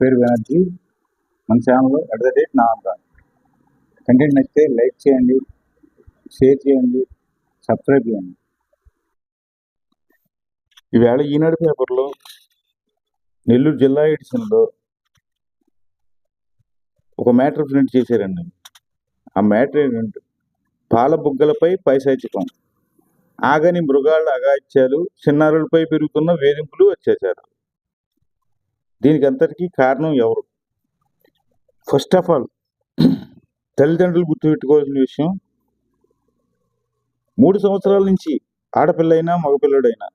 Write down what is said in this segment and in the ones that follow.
పేరు బెనర్జీ. మన ఛానల్లో అట్ ద రేట్ నామక కంటెంట్ నచ్చితే లైక్ చేయండి షేర్ చేయండి సబ్స్క్రైబ్ చేయండి. ఈవేళ ఈనాడు పేపర్లో నెల్లూరు జిల్లా ఎడిషన్లో ఒక మ్యాటర్ ప్రింట్ చేశారండి. ఆ మ్యాటర్ ఏంటంటే పాల బుగ్గలపై పైశాచికం ఆగని మృగాళ్ళ అగాత్యాలు చిన్నారులపై పెరుగుతున్న వేధింపులు వచ్చేశారు దీనికి అంతటికీ కారణం ఎవరు? ఫస్ట్ ఆఫ్ ఆల్ తల్లిదండ్రులు గుర్తుపెట్టుకోవాల్సిన విషయం మూడు సంవత్సరాల నుంచి ఆడపిల్లైనా మగపిల్లడైనా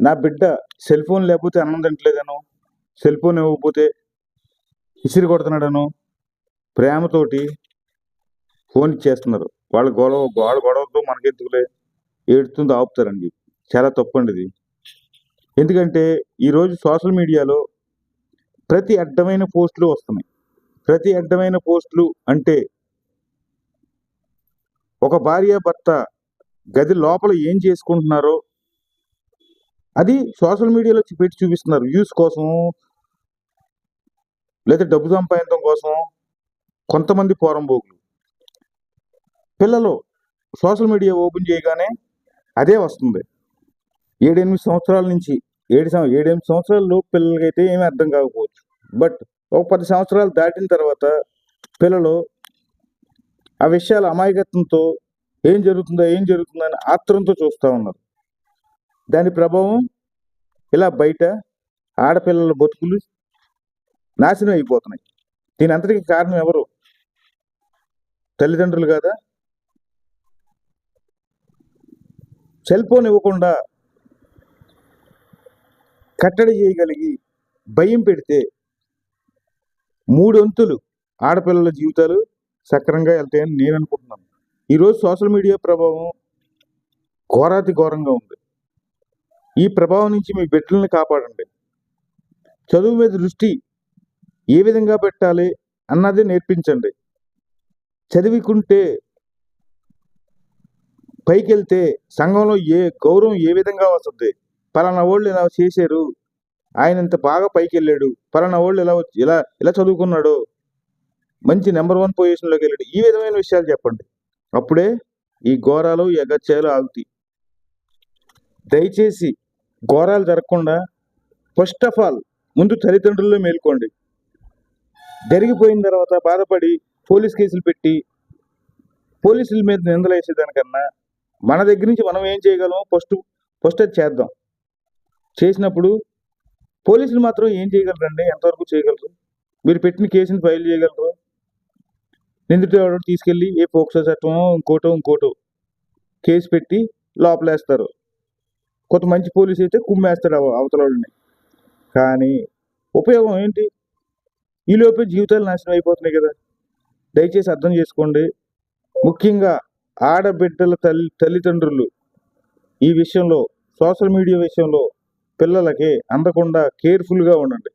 నా బిడ్డ సెల్ ఫోన్ లేకపోతే అన్నం తింటలేదను సెల్ ఫోన్ ఇవ్వకపోతే ఇసిరి కొడుతున్నాడను ప్రేమతోటి ఫోన్ ఇచ్చేస్తున్నారు. వాళ్ళ గొడవ వాళ్ళ గొడవతో మనకెందుకులే? ఏడుతుంది ఆపుతారండి. చాలా తప్పండి ఇది. ఎందుకంటే ఈరోజు సోషల్ మీడియాలో ప్రతి అడ్డమైన పోస్టులు వస్తున్నాయి. ప్రతి అడ్డమైన పోస్టులు అంటే ఒక భార్య భర్త గది లోపల ఏం చేసుకుంటున్నారో అది సోషల్ మీడియాలో పెట్టి చూపిస్తున్నారు. వ్యూస్ కోసం లేదా డబ్బు సంపాదించడం కోసం కొంతమంది పోరంబోకులు పిల్లలు సోషల్ మీడియా ఓపెన్ చేయగానే అదే వస్తుంది. ఏడెనిమిది సంవత్సరాల నుంచి ఏడు సం- ఏడెనిమిది సంవత్సరాల్లో పిల్లలకైతే ఏమీ అర్థం కాకపోవచ్చు బట్ ఒక పది సంవత్సరాలు దాటిన తర్వాత పిల్లలు ఆ విషయాల అమాయకత్వంతో ఏం జరుగుతుందో ఏం జరుగుతుందో అని ఆత్రంతో చూస్తూ ఉన్నారు. దాని ప్రభావం ఇలా బయట ఆడపిల్లల బతుకులు నాశనం అయిపోతున్నాయి. దీని అంతటికి కారణం ఎవరు? తల్లిదండ్రులు కాదా? సెల్ ఫోన్ ఇవ్వకుండా కట్టడి చేయగలిగి భయం పెడితే మూడొంతులు ఆడపిల్లల జీవితాలు సక్రంగా వెళ్తాయని నేను అనుకుంటున్నాను. ఈరోజు సోషల్ మీడియా ప్రభావం ఘోరాతి ఘోరంగా ఉంది. ఈ ప్రభావం నుంచి మీ బిడ్డల్ని కాపాడండి. చదువు మీద దృష్టి ఏ విధంగా పెట్టాలి అన్నది నేర్పించండి. చదివికుంటే పైకి వెళ్తే సంఘంలో ఏ గౌరవం ఏ విధంగా వస్తుంది? పలానా వాళ్ళు ఇలా చేశారు. ఆయన ఇంత బాగా పైకి వెళ్ళాడు పలానా వాళ్ళు ఇలా ఎలా ఇలా ఇలా చదువుకున్నాడు? మంచి నెంబర్ వన్ పొజిషన్లోకి వెళ్ళాడు. ఈ విధమైన విషయాలు చెప్పండి. అప్పుడే ఈ ఘోరాలు ఈ అగత్యాలు ఆగుతాయి. దయచేసి ఘోరాలు జరగకుండా ఫస్ట్ ఆఫ్ ఆల్ ముందు తల్లిదండ్రుల్లో మేల్కోండి. జరిగిపోయిన తర్వాత బాధపడి పోలీస్ కేసులు పెట్టి పోలీసుల మీద నిందలు వేసేదానికన్నా మన దగ్గర నుంచి మనం ఏం చేయగలం ఫస్ట్ ఫస్ట్ అది చేద్దాం. చేసినప్పుడు పోలీసులు మాత్రం ఏం చేయగలరండి? ఎంతవరకు చేయగలరు? మీరు పెట్టిన కేసుని ఫైల్ చేయగలరు? నిందితుడు తీసుకెళ్ళి ఏ పోక్సో చట్టమో ఇంకోటో ఇంకోటో కేసు పెట్టి లోపలేస్తారు. కొంత మంచి పోలీస్ అయితే కుమ్మేస్తాడు అవతల వాళ్ళని. కానీ ఉపయోగం ఏంటి? ఈలోపే జీవితాలు నాశనం అయిపోతున్నాయి కదా. దయచేసి అర్థం చేసుకోండి. ముఖ్యంగా ఆడబిడ్డల తల్లి తల్లిదండ్రులు ఈ విషయంలో సోషల్ మీడియా విషయంలో పిల్లలకి అందకుండా కేర్ఫుల్గా ఉండండి.